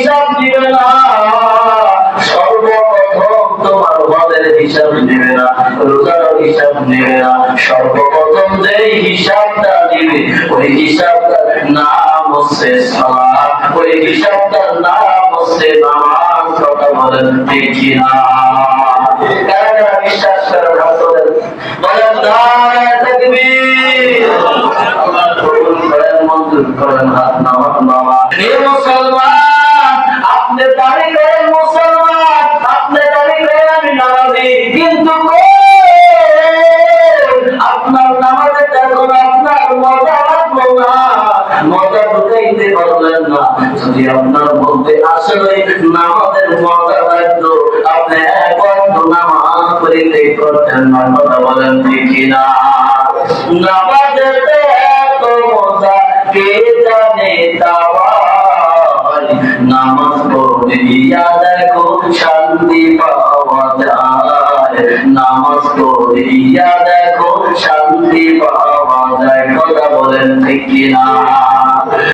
হিসাব নেবে না। সর্বপ্রথম তোমার হজের হিসাব নেবে না, রোজার হিসাব নেবে না। সর্বপ্রথম যে হিসাবটা দিবে, ওই হিসাবটার নাম হচ্ছে সালাত। ওই হিসাবটার নাম হচ্ছে নামাজ, কথা বলেন ঠিক কিনা? কারা কারা বিশ্বাস হাত তোলেন। বলেন, নারায়ে তাকবীর। করেন, মঞ্জুর করেন হাত কিন্তু? আপনার নামাজে দেখুন আপনার মজা না। মজা পারলেন না। যদি আপনার মধ্যে আসলে নামাজের মজা লাগতো, আপনি একবার নামাজ পড়িতে করতেন না, কথা বলেন ঠিক কিনা? নামাজের এত মজা, কে জানে নামাজ পড়িয়া দেখো, শান্তি পাওয়া যায় নামাজ পড়িয়া দেখো শান্তি পাওয়া যায় কথা বলেন ঠিক কিনা?